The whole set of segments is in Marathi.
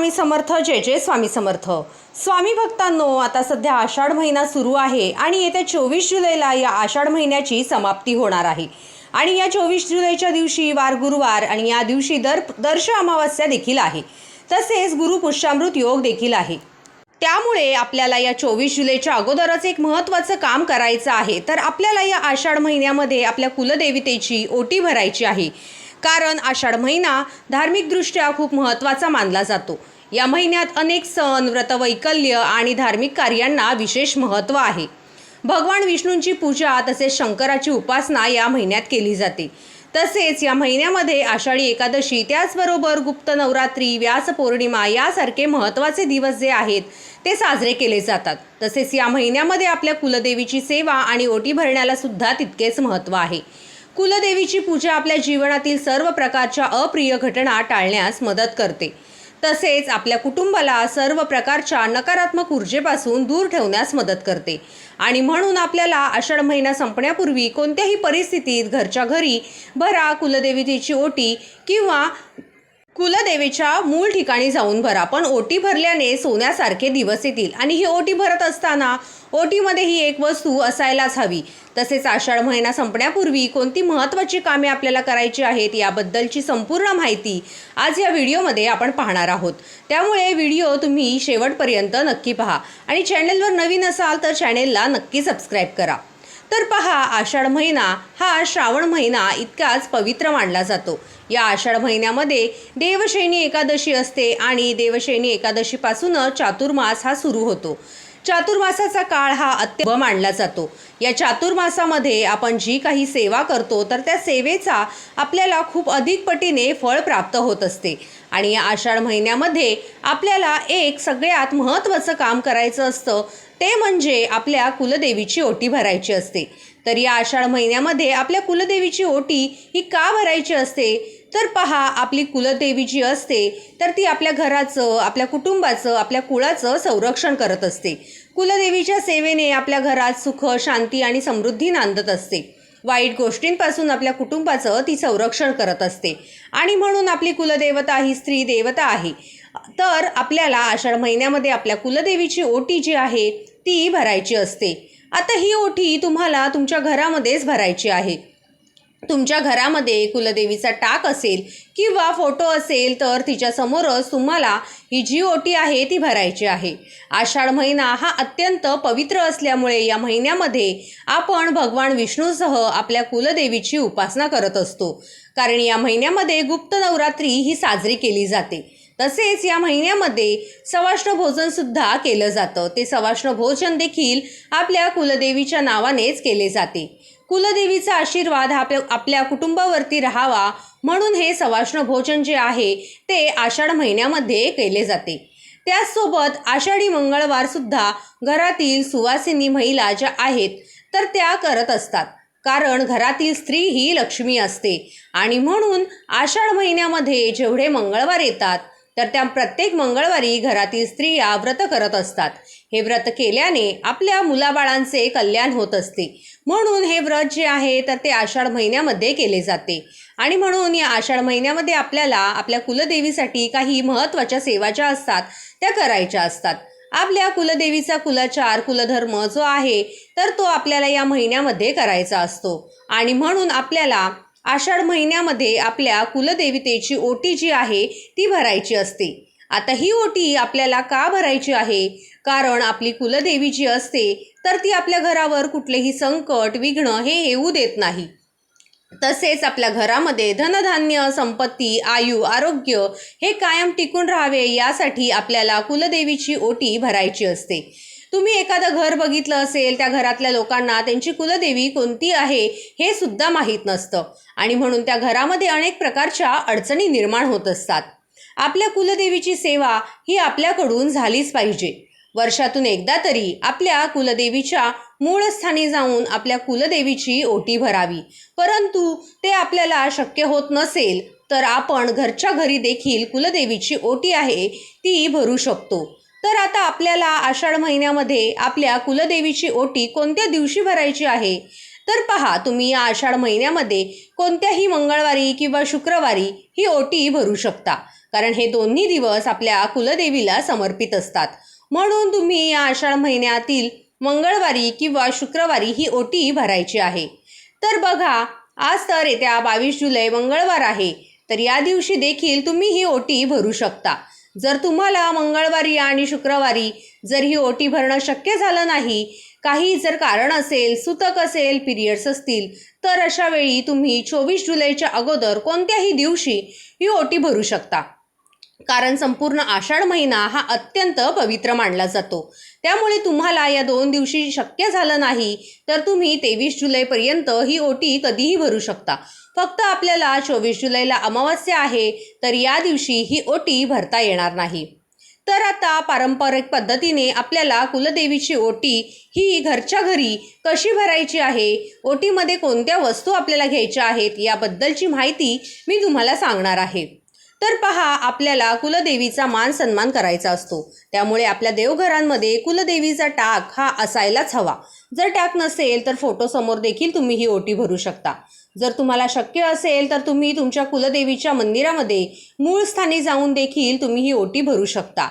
स्वामी समर्थ जय जय स्वामी समर्थ. स्वामी भक्तांनो आता सध्या आषाढ महिना सुरू आहे आणि येत्या चोवीस जुलैला या आषाढ महिन्याची समाप्ती होणार आहे. आणि या चोवीस जुलैच्या दिवशी वार गुरुवार आणि या दिवशी दर दर्श अमावस्या देखील आहे. तसेच गुरु पुष्यामृत योग देखील आहे. त्यामुळे आपल्याला या चोवीस जुलैच्या अगोदरच एक महत्त्वाचं काम करायचं आहे. तर आपल्याला या आषाढ महिन्यामध्ये आपल्या कुलदेवतेची ओटी भरायची आहे. कारण आषाढ महिना धार्मिकदृष्ट्या खूप महत्त्वाचा मानला जातो. या महिन्यात अनेक सण व्रतवैकल्य आणि धार्मिक कार्यांना विशेष महत्त्व आहे. भगवान विष्णूंची पूजा तसेच शंकराची उपासना या महिन्यात केली जाते. तसेच या महिन्यामध्ये आषाढी एकादशी त्याचबरोबर गुप्त नवरात्री व्यास पौर्णिमा यासारखे महत्त्वाचे दिवस जे आहेत ते साजरे केले जातात. तसेच या महिन्यामध्ये आपल्या कुलदेवीची सेवा आणि ओटी भरण्याला सुद्धा तितकेच महत्त्व आहे. कुलदेवीची पूजा आपल्या जीवनातील सर्व प्रकारच्या अप्रिय घटना टाळण्यास मदत करते. तसेच आपल्या कुटुंबाला सर्व प्रकारच्या नकारात्मक ऊर्जेपासून दूर ठेवण्यास मदत करते. आणि म्हणून आपल्याला आषाढ महिना संपण्यापूर्वी कोणत्याही परिस्थितीत घरच्या घरी भरा कुलदेवतेची ओटी किंवा कुलदेवीच्या मूळ ठिकाणी जाऊन भरा. पण ओटी भरल्याने सोन्यासारखे दिवस येतील. आणि ही ओटी भरत असताना ओटीमध्ये ही एक वस्तू असायलाच हवी. तसेच आषाढ महिना संपण्यापूर्वी कोणती महत्त्वाची कामे आपल्याला करायची आहेत याबद्दलची संपूर्ण माहिती आज या व्हिडिओमध्ये आपण पाहणार आहोत. त्यामुळे व्हिडिओ तुम्ही शेवटपर्यंत नक्की पहा. आणि चॅनेलवर नवीन असाल तर चॅनेलला नक्की सबस्क्राईब करा. तर पहा आषाढ महिना हा श्रावण महिना इतकाच पवित्र मानला जातो. या आषाढ महिन्यामध्ये देवशैनी एकादशी असते आणि देवशैनी एकादशीपासूनच चातुर्मास हा सुरू होतो. चातुर्मासाचा काळ हा अत्यंत मानला जातो. या चातुर्मासामध्ये आपण जी काही सेवा करतो तर त्या सेवेचा आपल्याला खूप अधिक पटीने फळ प्राप्त होत असते. आणि या आषाढ महिन्यामध्ये आपल्याला एक सगळ्यात महत्त्वाचं काम करायचं असतं ते म्हणजे आपल्या कुलदेवीची ओटी भरायची असते. तर या आषाढ महिन्यामध्ये आपल्या कुलदेवीची ओटी ही का भरायची असते? तर पहा आपली कुलदेवी जी असते तर ती आपल्या घराचं आपल्या कुटुंबाचं आपल्या कुळाचं संरक्षण करत असते. कुलदेवीच्या सेवेने आपल्या घरात सुख शांती आणि समृद्धी नांदत असते. वाईट गोष्टींपासून आपल्या कुटुंबाचं ती संरक्षण करत असते. आणि म्हणून आपली कुलदेवता ही स्त्री देवता आहे. तर आपल्याला आषाढ महिन्यामध्ये आपल्या कुलदेवीची ओटी जी आहे ती भरायची असते. आता ही ओटी तुम्हाला तुमच्या घरामध्येच भरायची आहे. तुमच्या घरामध्ये कुलदेवीचा टाक असेल किंवा फोटो असेल तर तिच्यासमोरच तुम्हाला ही जी ओटी आहे ती भरायची आहे. आषाढ महिना हा अत्यंत पवित्र असल्यामुळे या महिन्यामध्ये आपण भगवान विष्णूसह आपल्या कुलदेवीची उपासना करत असतो. कारण या महिन्यामध्ये गुप्त नवरात्री ही साजरी केली जाते. तसेच या महिन्यामध्ये सवाष्ण भोजनसुद्धा केलं जातं. ते सवाष्ण भोजन देखील आपल्या कुलदेवीच्या नावानेच केले जाते. कुलदेवीचा आशीर्वाद हा आपल्या आपल्या कुटुंबावरती राहावा म्हणून हे सवाष्ण भोजन जे आहे ते आषाढ महिन्यामध्ये केले जाते. त्याचसोबत आषाढी मंगळवारसुद्धा घरातील सुवासिनी महिला ज्या आहेत तर त्या करत असतात. कारण घरातील स्त्री ही लक्ष्मी असते. आणि म्हणून आषाढ महिन्यामध्ये जेवढे मंगळवार येतात तर त्या प्रत्येक मंगळवारी घरातील स्त्रिया व्रत करत असतात. हे व्रत केल्याने आपल्या मुलाबाळांचे कल्याण होत असते. म्हणून हे व्रत जे आहे तर ते आषाढ महिन्यामध्ये केले जाते. आणि म्हणून या आषाढ महिन्यामध्ये आपल्याला आपल्या कुलदेवीसाठी काही महत्त्वाच्या सेवा ज्या असतात त्या करायच्या असतात. आपल्या कुलदेवीचा कुलाचार कुलधर्म जो आहे तर तो आपल्याला या महिन्यामध्ये करायचा असतो. आणि म्हणून आपल्याला आषाढ महिन्यामध्ये आपल्या कुलदेवतेची ओटी जी आहे ती भरायची असते. आता ही ओटी आपल्याला का भरायची आहे? कारण आपली कुलदेवी जी असते तर ती आपल्या घरावर कुठलेही संकट विघ्न हे येऊ देत नाही. तसेच आपल्या घरामध्ये धनधान्य संपत्ती आयु आरोग्य हे कायम टिकून राहावे यासाठी आपल्याला कुलदेवीची ओटी भरायची असते. तुम्ही एखादं घर बघितलं असेल त्या घरातल्या लोकांना त्यांची कुलदेवी कोणती आहे हे सुद्धा माहीत नसतं. आणि म्हणून त्या घरामध्ये अनेक प्रकारच्या अडचणी निर्माण होत असतात. आपल्या कुलदेवीची सेवा ही आपल्याकडून झालीच पाहिजे. वर्षातून एकदा तरी आपल्या कुलदेवीच्या मूळ स्थानी जाऊन आपल्या कुलदेवीची ओटी भरावी. परंतु ते आपल्याला शक्य होत नसेल तर आपण घरच्या घरी देखील कुलदेवीची ओटी आहे ती भरू शकतो. तर आता आपल्याला आषाढ महिन्यामध्ये आपल्या कुलदेवीची ओटी कोणत्या दिवशी भरायची आहे? तर पहा तुम्ही या आषाढ महिन्यामध्ये कोणत्याही मंगळवारी किंवा शुक्रवारी ही ओटी भरू शकता. कारण हे दोन्ही दिवस आपल्या कुलदेवीला समर्पित असतात. म्हणून तुम्ही या आषाढ महिन्यातील मंगळवारी किंवा शुक्रवारी ही ओटी भरायची आहे. तर बघा आज तर येत्या बावीस जुलै मंगळवार आहे. तर या दिवशी देखील तुम्ही ही ओटी भरू शकता. जर तुम्हाला मंगळवारी आणि शुक्रवारी जर ही ओटी भरणं शक्य झालं नाही काही जर कारण असेल सुतक असेल पिरियड्स असतील तर अशा वेळी तुम्ही चोवीस जुलैच्या अगोदर कोणत्याही दिवशी ही ओटी भरू शकता. कारण संपूर्ण आषाढ महिना हा अत्यंत पवित्र मानला जातो. त्यामुळे तुम्हाला या दोन दिवशी शक्य झालं नाही तर तुम्ही तेवीस जुलैपर्यंत ही ओटी कधीही भरू शकता. फक्त आपल्याला चोवीस जुलैला अमावस्या आहे तर या दिवशी ही ओटी भरता येणार नाही. तर आता पारंपरिक पद्धतीने आपल्याला कुलदेवीची ओटी ही घरच्या घरी कशी भरायची आहे ओटीमध्ये कोणत्या वस्तू आपल्याला घ्यायच्या आहेत याबद्दलची माहिती मी तुम्हाला सांगणार आहे. तर पहा आपल्याला कुलदेवीचा मान सन्मान करायचा असतो. त्यामुळे आपल्या देवघरांमध्ये कुलदेवीचा टाक हा असायलाच हवा. जर टाक नसेल तर फोटोसमोर देखील तुम्ही ही ओटी भरू शकता. जर तुम्हाला शक्य असेल तर तुम्ही तुमच्या कुलदेवीच्या मंदिरामध्ये मूळ स्थानी जाऊन देखील तुम्ही ही ओटी भरू शकता.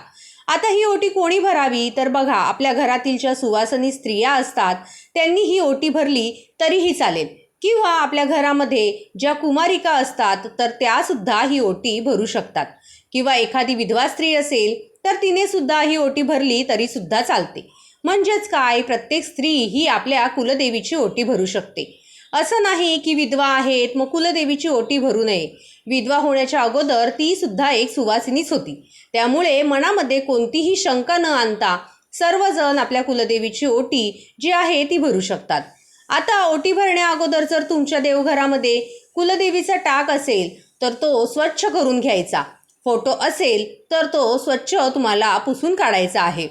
आता ही ओटी कोणी भरावी? तर बघा आपल्या घरातील ज्या सुवासनी स्त्रिया असतात त्यांनी ही ओटी भरली तरीही चालेल. किंवा आपल्या घरामध्ये ज्या कुमारिका असतात तर त्यासुद्धा ही ओटी भरू शकतात. किंवा एखादी विधवा स्त्री असेल तर तिने सुद्धा ही ओटी भरली तरीसुद्धा चालते. म्हणजेच काय? प्रत्येक स्त्री ही आपल्या कुलदेवीची ओटी भरू शकते. असं नाही की विधवा आहेत मग कुलदेवीची ओटी भरू नये. विधवा होण्याच्या अगोदर ती सुद्धा एक सुवासिनीच होती. त्यामुळे मनामध्ये कोणतीही शंका न आणता सर्वजण आपल्या कुलदेवीची ओटी जी आहे ती भरू शकतात. आता ओटी भरण्या अगोदर जर तुमच्या देवघरामध्ये कुलदेवीचा टाक असेल तर तो स्वच्छ करून घ्यायचा. फोटो असेल तर तो स्वच्छ तुम्हाला पुसून काढायचा आहे.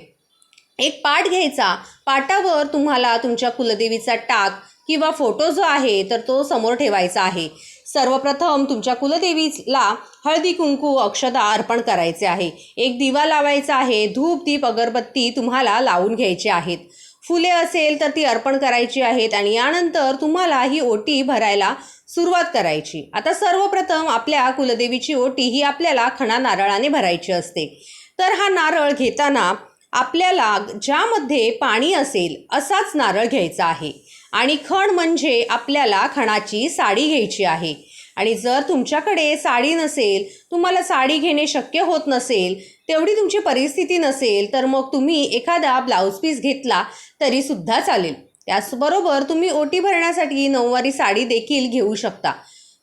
एक पाट घ्यायचा. पाटावर तुम्हाला तुमच्या कुलदेवीचा टाक किंवा फोटो जो आहे तर तो समोर ठेवायचा आहे. सर्वप्रथम तुमच्या कुलदेवीला हळदी कुंकू अक्षदा अर्पण करायचे आहे. एक दिवा लावायचा आहे. धूप दीप अगरबत्ती तुम्हाला लावून घ्यायचे आहेत. फुले असेल तर ती अर्पण करायची आहेत आणि यानंतर तुम्हाला ही ओटी भरायला सुरुवात करायची. आता सर्वप्रथम आपल्या कुलदेवीची ओटी ही आपल्याला खणा नारळाने भरायची असते. तर हा नारळ घेताना आपल्याला ज्यामध्ये पाणी असेल असाच नारळ घ्यायचा आहे. आणि खण म्हणजे आपल्याला खणाची साडी घ्यायची आहे. आणि जर तुमच्याकडे साडी नसेल तुम्हाला साडी घेणे शक्य होत नसेल तेवढी तुमची परिस्थिती नसेल तर मग तुम्ही एखादा ब्लाऊज पीस घेतला तरीसुद्धा चालेल. त्याचबरोबर तुम्ही ओटी भरण्यासाठी नऊवारी साडी देखील घेऊ शकता.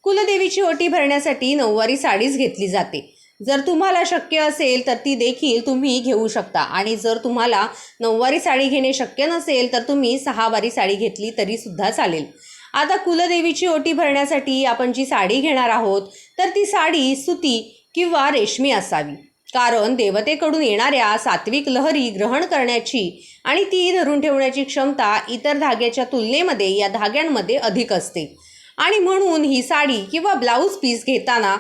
कुलदेवीची ओटी भरण्यासाठी नऊवारी साडीच घेतली जाते. जर तुम्हाला शक्य असेल तर ती देखील तुम्ही घेऊ शकता. आणि जर तुम्हाला नऊवारी साडी घेणे शक्य नसेल तर तुम्ही सहावारी साडी घेतली तरीसुद्धा चालेल. आता कुलदेवीची ओटी भरण्यासाठी आपण जी साडी घेणार आहोत तर ती साडी सुती किंवा रेशमी असावी. कारण देवतेकडून येणाऱ्या सात्विक लहरी ग्रहण करण्याची आणि ती धरून ठेवण्याची क्षमता इतर धाग्याच्या तुलनेमध्ये या धाग्यांमध्ये अधिक असते. आणि म्हणून ही साडी किंवा ब्लाऊज पीस घेताना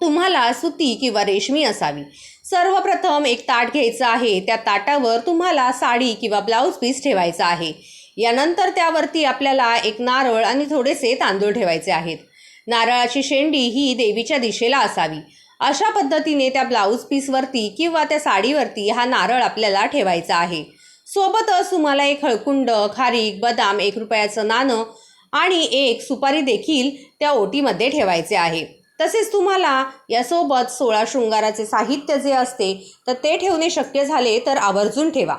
तुम्हाला सुती किंवा रेशमी असावी. सर्वप्रथम एक ताट घ्यायचं आहे त्या ताटावर तुम्हाला साडी किंवा ब्लाऊज पीस ठेवायचा आहे. यानंतर त्यावरती आपल्याला एक नारळ आणि थोडेसे तांदूळ ठेवायचे आहेत. नारळाची शेंडी ही देवीच्या दिशेला असावी. अशा पद्धतीने त्या ब्लाऊज पीसवरती किंवा त्या साडीवरती हा नारळ आपल्याला ठेवायचा आहे. सोबतच तुम्हाला एक हळकुंड खारीक बदाम एक रुपयाचं नाणं आणि एक सुपारी देखील त्या ओटीमध्ये ठेवायचे आहे. तसेच तुम्हाला यासोबत सोळा शृंगाराचे साहित्य जे असते तर ते ठेवणे शक्य झाले तर आवर्जून ठेवा.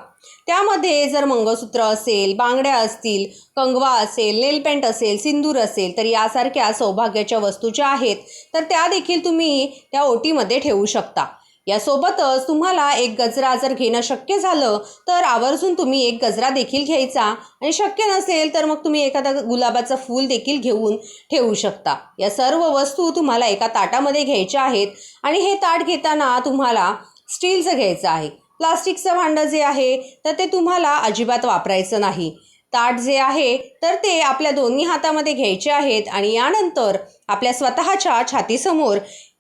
त्यामध्ये जर मंगळसूत्र असेल बांगड्या असतील कंगवा असेल नेलपेंट असेल सिंदूर असेल तर यासारख्या सौभाग्याच्या वस्तू ज्या आहेत तर त्या देखील तुम्ही त्या ओटीमध्ये ठेवू शकता. यासोबतच तुम्हाला एक गजरा जर घेणं शक्य झालं तर आवर्जून तुम्ही एक गजरा देखील घ्यायचा. आणि शक्य नसेल तर मग तुम्ही एखादा गुलाबाचं फूल देखील घेऊन ठेवू शकता. या सर्व वस्तू तुम्हाला एका ताटामध्ये घ्यायच्या आहेत. आणि हे ताट घेताना तुम्हाला स्टीलचं घ्यायचं आहे. प्लास्टिकचं भांडं जे आहे तर ते तुम्हाला अजिबात वापरायचं नाही. ताट जे आहे तर ते आपल्या दोन्ही हातामध्ये घ्यायचे आहेत. आणि यानंतर आपल्या स्वतःच्या छातीसमोर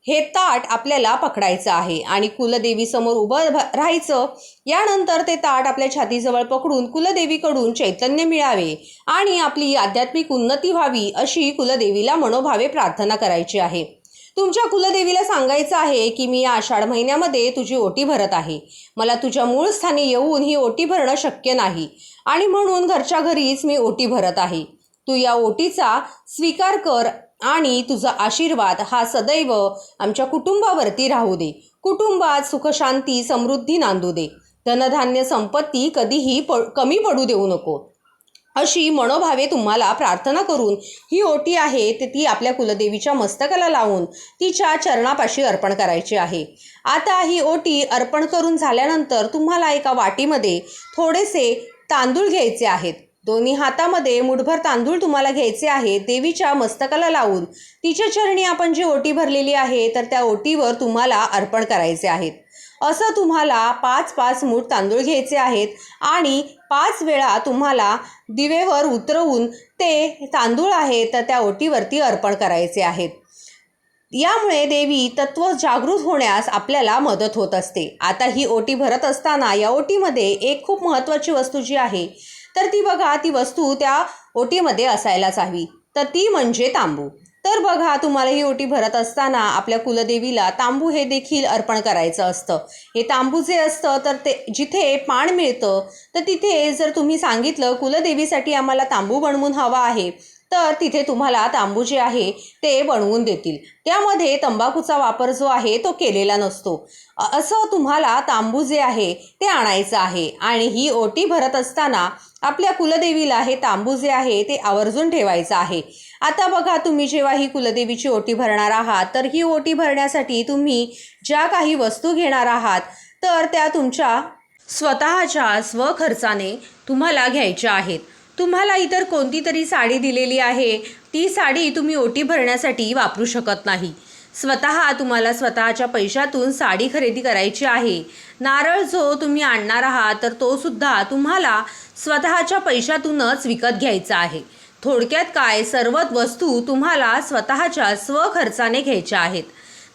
हे ताट आपल्याला पकडायचं आहे. आणि कुलदेवीसमोर उभं राहायचं. यानंतर ते ताट आपल्या छातीजवळ पकडून कुलदेवीकडून चैतन्य मिळावे. आणि आपली आध्यात्मिक उन्नती व्हावी अशी कुलदेवीला मनोभावे प्रार्थना करायची आहे. तुमच्या कुलदेवीला सांगायचं आहे की मी या आषाढ महिन्यामध्ये तुझी ओटी भरत आहे. मला तुझ्या मूळ स्थानी येऊन ही ओटी भरणं शक्य नाही. आणि म्हणून घरच्या घरीच मी ओटी भरत आहे. तू या ओटीचा स्वीकार कर आणि तुझा आशीर्वाद हा सदैव आमच्या कुटुंबावरती राहू दे. कुटुंबात सुखशांती समृद्धी नांदू दे. धनधान्य संपत्ती कधीही प कमी पडू देऊ नको. अशी मनोभावे तुम्हाला प्रार्थना करून ही ओटी आहे ते ती आपल्या कुलदेवीच्या मस्तकाला लावून तिच्या चरणापाशी अर्पण करायची आहे. आता ही ओटी अर्पण करून झाल्यानंतर तुम्हाला एका वाटीमध्ये थोडेसे तांदूळ घ्यायचे आहेत. दोन्ही हातामध्ये मुठभर तांदूळ तुम्हाला घ्यायचे आहे देवीच्या मस्तकाला लावून. तिच्या चरणी आपण जी ओटी भरलेली आहे तर त्या ओटीवर तुम्हाला अर्पण करायचे आहेत. असं तुम्हाला पाच पाच मूठ तांदूळ घ्यायचे आहेत आणि पाच वेळा तुम्हाला दिवेवर उतरवून ते तांदूळ आहे तर त्या ओटीवरती अर्पण करायचे आहेत. यामुळे देवी तत्व जागृत होण्यास आपल्याला मदत होत असते. आता ही ओटी भरत असताना या ओटीमध्ये एक खूप महत्त्वाची वस्तू जी आहे तर ती बघा ती वस्तू त्या ओटीमध्ये असायलाच हवी. तर ती म्हणजे तांबू. तर बघा तुम्हाला ही ओटी भरत असताना आपल्या कुलदेवीला तांबू हे देखील अर्पण करायचं असतं. हे तांबू जे असतं तर ते जिथे पाण मिळतं तर तिथे जर तुम्ही सांगितलं कुलदेवीसाठी आम्हाला तांबू बनवून हवा आहे तर तिथे तुम्हाला तांबू जे आहे ते बनवून देतील. त्यामध्ये तंबाखूचा वापर जो आहे तो केलेला नसतो. असं तुम्हाला तांबू जे आहे ते आणायचं आहे. आणि ही ओटी भरत असताना आपल्या कुलदेवीला हे तांबू जे आहे ते आवर्जून ठेवायचं आहे. आता बघा तुम्ही जेव्हा ही कुलदेवीची ओटी भरणार आहात तर ही ओटी भरण्यासाठी तुम्ही ज्या काही वस्तू घेणार आहात तर त्या तुमच्या स्वतःच्या स्वखर्चाने तुम्हाला घ्यायच्या आहेत. तुम्हाला इतर कोणती तरी साडी दिलेली आहे. ती साडी तुम्ही ओटी भरण्यासाठी वापरू शकत नाही. स्वतः तुम्हाला स्वतःच्या पैशातून साडी खरेदी करायची आहे. नारळ जो तुम्ही आणणार आहात तर तो सुद्धा तुम्हाला स्वतःच्या पैशातूनच विकत घ्यायचा आहे. थोडक्यात काय सर्वच वस्तू तुम्हाला स्वतःच्या स्वखर्चाने घ्यायच्या आहेत.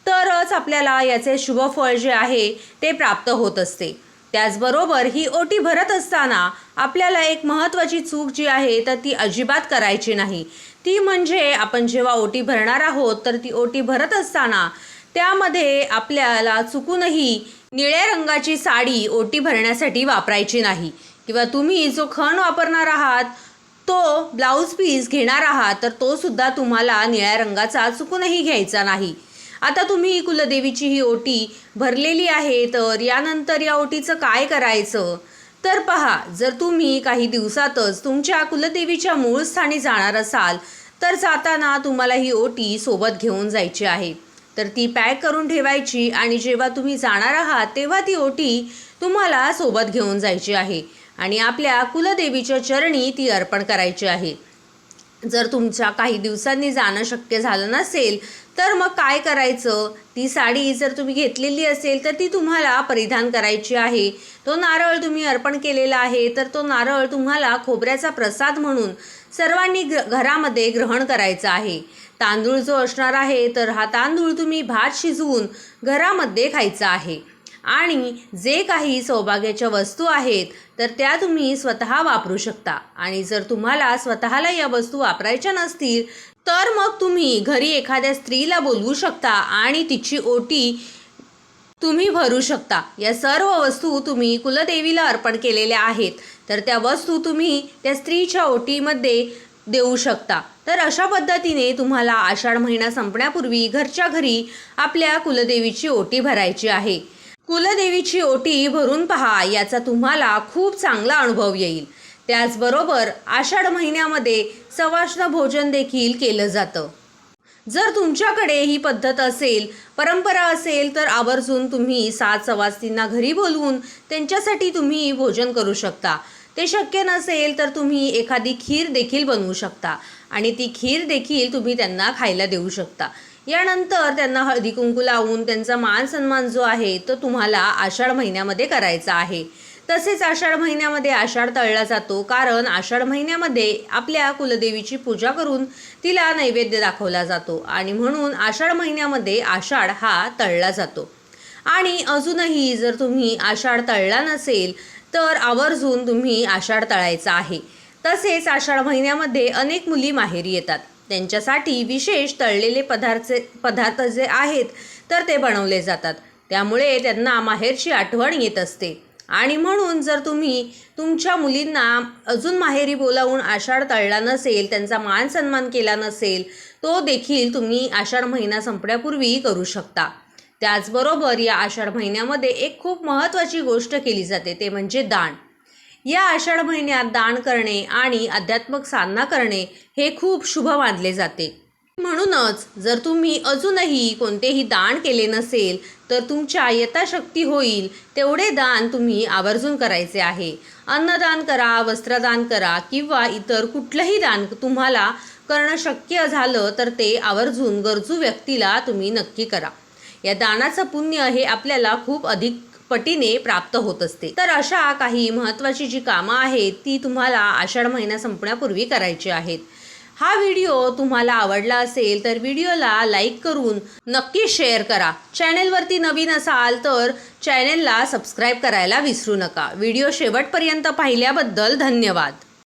तरच आपल्याला याचे शुभफळ जे आहे ते प्राप्त होत असते. त्याचबरोबर ही ओटी भरत असताना आपल्याला एक महत्त्वाची चूक जी आहे तर ती अजिबात करायची नाही. ती म्हणजे आपण जेव्हा ओटी भरणार आहोत तर ती ओटी भरत असताना त्यामध्ये आपल्याला चुकूनही निळ्या रंगाची साडी ओटी भरण्यासाठी वापरायची नाही. किंवा तुम्ही जो खण वापरणार आहात तो ब्लाऊज पीस घेणार आहात तर तो सुद्धा तुम्हाला निळ्या रंगाचा चुकूनही घ्यायचा नाही. आता तुम्ही कुलदेवीची ही ओटी भरलेली आहे तर यानंतर या ओटीचं काय करायचं? तर पहा जर तुम्ही काही दिवसातच तुमच्या कुलदेवीच्या मूळ स्थानी जाणार असाल तर जाताना तुम्हाला ही ओटी सोबत घेऊन जायची आहे. तर ती पॅक करून ठेवायची आणि जेव्हा तुम्ही जाणार आहात तेव्हा ती ओटी तुम्हाला सोबत घेऊन जायची आहे आणि आपल्या कुलदेवीच्या चरणी ती अर्पण करायची आहे. जर तुमच्या काही दिवसांनी जाणं शक्य झालं नसेल तर मग काय करायचं? ती साडी जर तुम्ही घेतलेली असेल तर ती तुम्हाला परिधान करायची आहे. तो नारळ तुम्ही अर्पण केलेला आहे तर तो नारळ तुम्हाला खोबऱ्याचा प्रसाद म्हणून सर्वांनी ग्र घरामध्ये ग्रहण करायचा आहे. तांदूळ जो असणार आहे तर हा तांदूळ तुम्ही भात शिजवून घरामध्ये खायचा आहे. आणि जे काही सौभाग्याच्या वस्तू आहेत तर त्या तुम्ही स्वतः वापरू शकता. आणि जर तुम्हाला स्वतःला या वस्तू वापरायच्या नसतील तर मग तुम्ही घरी एखाद्या स्त्रीला बोलवू शकता आणि तिची ओटी तुम्ही भरू शकता. या सर्व वस्तू तुम्ही कुलदेवीला अर्पण केलेल्या आहेत तर त्या वस्तू तुम्ही त्या स्त्रीच्या ओटीमध्ये देऊ शकता. तर अशा पद्धतीने तुम्हाला आषाढ महिना संपण्यापूर्वी घरच्या घरी आपल्या कुलदेवीची ओटी भरायची आहे. कुलदेवीची ओटी भरून पहा याचा तुम्हाला खूप चांगला अनुभव येईल. त्याचबरोबर आषाढ महिन्यामध्ये सवाष्ण भोजन देखील केलं जातं. जर तुमच्याकडे ही पद्धत असेल परंपरा असेल तर आवर्जून तुम्ही सात सवासतींना घरी बोलवून त्यांच्यासाठी तुम्ही भोजन करू शकता. ते शक्य नसेल तर तुम्ही एखादी खीर देखील बनवू शकता आणि ती खीर देखील तुम्ही त्यांना खायला देऊ शकता. यानंतर त्यांना हळदी कुंकू लावून त्यांचा मान सन्मान जो आहे तो तुम्हाला आषाढ महिन्यामध्ये करायचा आहे. तसेच आषाढ महिन्यामध्ये आषाढ तळला जातो कारण आषाढ महिन्यामध्ये आपल्या कुलदेवीची पूजा करून तिला नैवेद्य दाखवला जातो आणि म्हणून आषाढ महिन्यामध्ये आषाढ हा तळला जातो. आणि अजूनही जर तुम्ही आषाढ तळला नसेल तर आवर्जून तुम्ही आषाढ तळायचा आहे. तसेच आषाढ महिन्यामध्ये अनेक मुली माहेरी येतात. त्यांच्यासाठी विशेष तळलेले पदार्थ पदार्थ जे आहेत तर ते बनवले जातात. त्यामुळे त्यांना माहेरची आठवण येत असते. आणि म्हणून जर तुम्ही तुमच्या मुलींना अजून माहेरी बोलावून आषाढ तळला नसेल त्यांचा मान सन्मान केला नसेल तो देखील तुम्ही आषाढ महिना संपण्यापूर्वी करू शकता. त्याचबरोबर या आषाढ महिन्यामध्ये एक खूप महत्त्वाची गोष्ट केली जाते ते म्हणजे दान. या आषाढ महिन्यात दान करणे आणि आध्यात्मिक साधना करणे हे खूप शुभ मानले जाते. म्हणूनच जर तुम्ही अजूनही कोणतेही दान केले नसेल तर तुमच्या यथाशक्ती होईल तेवढे दान तुम्ही आवर्जून करायचे आहे. अन्नदान करा वस्त्रदान करा किंवा इतर कुठलंही दान तुम्हाला करणं शक्य झालं तर ते आवर्जून गरजू व्यक्तीला तुम्ही नक्की करा. या दानाचं पुण्य हे आपल्याला खूप अधिक पटीने प्राप्त होत असते. तर अशा काही महत्त्वाची जी कामं आहेत ती तुम्हाला आषाढ महिना संपण्यापूर्वी करायची आहेत. हा व्हिडिओ तुम्हाला आवडला असेल तर व्हिडिओला लाईक करून नक्की शेअर करा. चॅनेलवरती नवीन असाल तर चॅनेलला सबस्क्राईब करायला विसरू नका. व्हिडिओ शेवटपर्यंत पाहिल्याबद्दल धन्यवाद.